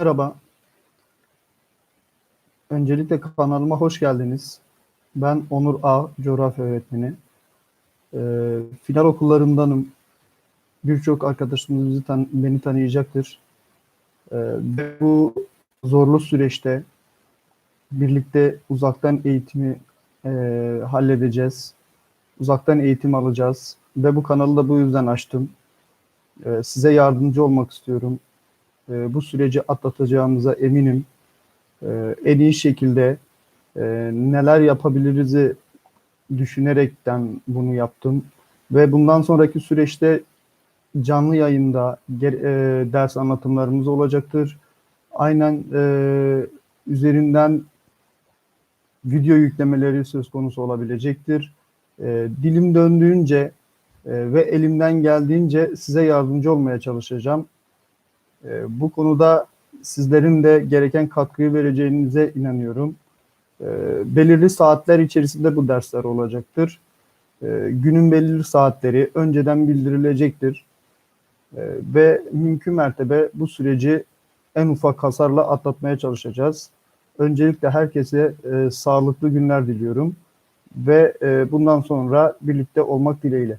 Merhaba. Öncelikle kanalıma hoş geldiniz. Ben Onur A. Coğrafya öğretmeni. Ee, final okullarındanım. Birçok arkadaşımız bizi tan- beni tanıyacaktır. Ee, ve bu zorlu süreçte birlikte uzaktan eğitimi e, halledeceğiz. Uzaktan eğitim alacağız. Ve bu kanalı da bu yüzden açtım. Ee, size yardımcı olmak istiyorum. Ee, bu süreci atlatacağımıza eminim. Ee, en iyi şekilde e, neler yapabiliriz'i düşünerekten bunu yaptım. Ve bundan sonraki süreçte canlı yayında e, ders anlatımlarımız olacaktır. Aynen e, üzerinden video yüklemeleri söz konusu olabilecektir. E, dilim döndüğünce e, ve elimden geldiğince size yardımcı olmaya çalışacağım. E, bu konuda sizlerin de gereken katkıyı vereceğinize inanıyorum. E, belirli saatler içerisinde bu dersler olacaktır. E, günün belirli saatleri önceden bildirilecektir. Ve mümkün mertebe bu süreci en ufak hasarla atlatmaya çalışacağız. Öncelikle herkese e, sağlıklı günler diliyorum ve e, bundan sonra birlikte olmak dileğiyle.